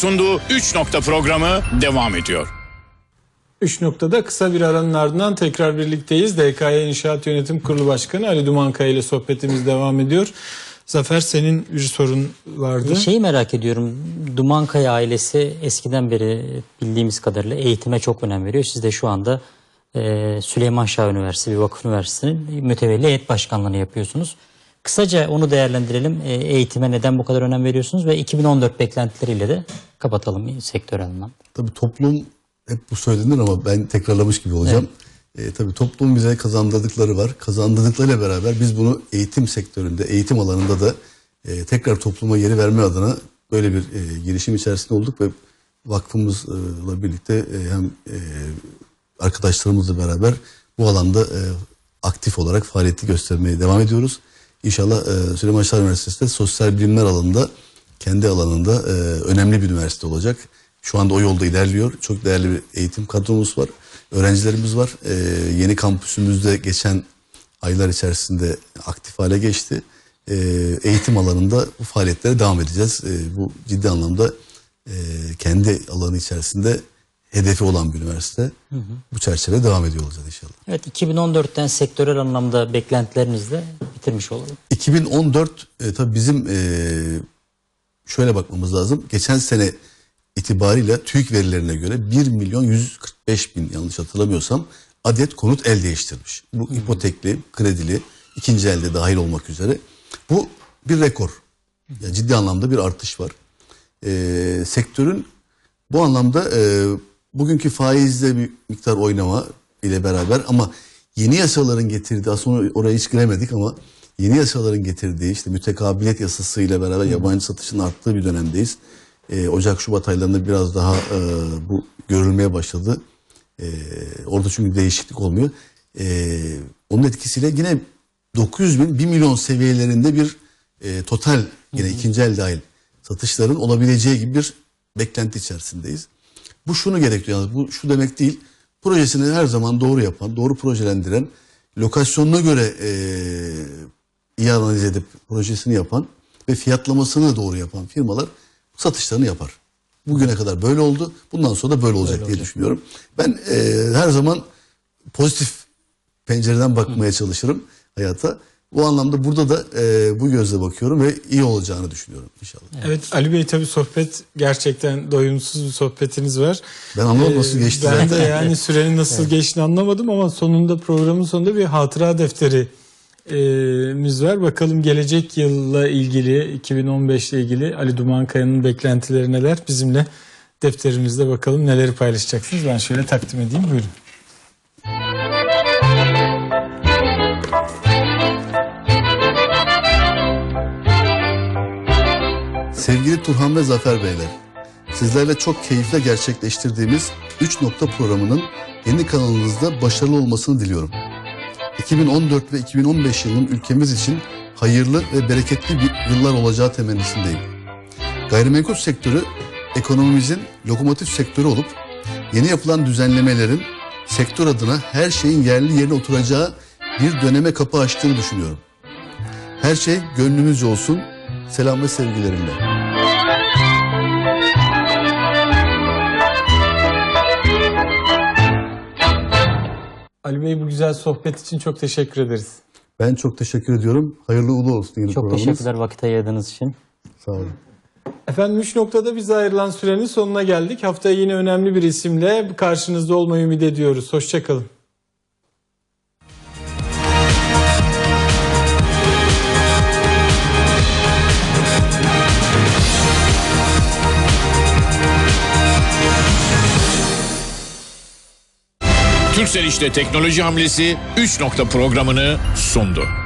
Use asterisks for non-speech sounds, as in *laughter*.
sunduğu 3 nokta programı devam ediyor. 3 noktada kısa bir aranın ardından tekrar birlikteyiz. DKY İnşaat Yönetim Kurulu Başkanı Ali Dumankaya ile sohbetimiz devam ediyor. Zafer senin bir sorun vardı. Şeyi merak ediyorum. Dumankaya ailesi eskiden beri bildiğimiz kadarıyla eğitime çok önem veriyor. Siz de şu anda e, Süleyman Şah Üniversitesi, bir vakıf üniversitesinin mütevelli heyet başkanlığını yapıyorsunuz. Kısaca onu değerlendirelim. E, eğitime neden bu kadar önem veriyorsunuz ve 2014 beklentileriyle de kapatalım sektör anlamda. Tabii toplum hep bu söylenir ama ben tekrarlamış gibi olacağım. E, tabii toplum bize kazandırdıkları var. Kazandırdıklarıyla beraber biz bunu eğitim sektöründe, eğitim alanında da e, tekrar topluma geri verme adına böyle bir e, girişim içerisinde olduk ve vakfımızla birlikte e, hem e, arkadaşlarımızla beraber bu alanda e, aktif olarak faaliyeti göstermeye devam ediyoruz. İnşallah e, Süleyman Şah Üniversitesi de sosyal bilimler alanında kendi alanında e, önemli bir üniversite olacak. Şu anda o yolda ilerliyor. Çok değerli bir eğitim kadromuz var. Öğrencilerimiz var. E, yeni kampüsümüzde geçen aylar içerisinde aktif hale geçti. E, eğitim alanında bu faaliyetlere devam edeceğiz. E, bu ciddi anlamda e, kendi alanı içerisinde hedefi olan bir üniversite. Bu çerçevede devam ediyor olacağız inşallah. Evet 2014'ten sektörel anlamda beklentilerinizi de bitirmiş olalım. 2014 e, tabii bizim e, şöyle bakmamız lazım. Geçen sene itibariyle TÜİK verilerine göre 1 milyon 145 bin yanlış hatırlamıyorsam adet konut el değiştirmiş. Bu ipotekli, kredili, ikinci elde dahil olmak üzere. Bu bir rekor. Yani ciddi anlamda bir artış var. E, sektörün bu anlamda e, bugünkü faizle bir miktar oynama ile beraber ama yeni yasaların getirdiği aslında oraya hiç giremedik ama yeni yasaların getirdiği işte mütekabiliyet yasası ile beraber yabancı satışın arttığı bir dönemdeyiz. E, Ocak Şubat aylarında biraz daha e, bu görülmeye başladı. E, orada çünkü değişiklik olmuyor. E, onun etkisiyle yine 900 bin 1 milyon seviyelerinde bir e, total yine ikinci el dahil satışların olabileceği gibi bir beklenti içerisindeyiz. Bu şunu gerektiriyor. yalnız, Bu şu demek değil. Projesini her zaman doğru yapan, doğru projelendiren, lokasyonuna göre e, iyi analiz edip projesini yapan ve fiyatlamasını doğru yapan firmalar satışlarını yapar. Bugüne kadar böyle oldu. Bundan sonra da böyle olacak diye düşünüyorum. Ben e, her zaman pozitif pencereden bakmaya çalışırım hayata. Bu anlamda burada da e, bu gözle bakıyorum ve iyi olacağını düşünüyorum inşallah. Evet Ali Bey tabii sohbet gerçekten doyumsuz bir sohbetiniz var. Ben anlamadım nasıl Ee, geçti Ben zaten. de yani sürenin nasıl *laughs* geçtiğini anlamadım ama sonunda programın sonunda bir hatıra defteri e, miz var. Bakalım gelecek yılla ilgili 2015 ile ilgili Ali Dumankaya'nın beklentileri neler? Bizimle defterimizde bakalım neleri paylaşacaksınız. Ben şöyle takdim edeyim buyurun. Sevgili Turhan ve Zafer Beyler, sizlerle çok keyifle gerçekleştirdiğimiz 3 nokta programının yeni kanalınızda başarılı olmasını diliyorum. 2014 ve 2015 yılının ülkemiz için hayırlı ve bereketli bir yıllar olacağı temennisindeyim. Gayrimenkul sektörü ekonomimizin lokomotif sektörü olup yeni yapılan düzenlemelerin sektör adına her şeyin yerli yerine oturacağı bir döneme kapı açtığını düşünüyorum. Her şey gönlünüzce olsun. Selam ve sevgilerimle. Ali Bey bu güzel sohbet için çok teşekkür ederiz. Ben çok teşekkür ediyorum. Hayırlı uğurlu olsun yeni Çok programınız. teşekkürler vakit ayırdığınız için. Sağ olun. Efendim 3 noktada bize ayrılan sürenin sonuna geldik. Haftaya yine önemli bir isimle karşınızda olmayı ümit ediyoruz. Hoşçakalın. Türkcell işte teknoloji hamlesi 3 nokta programını sundu.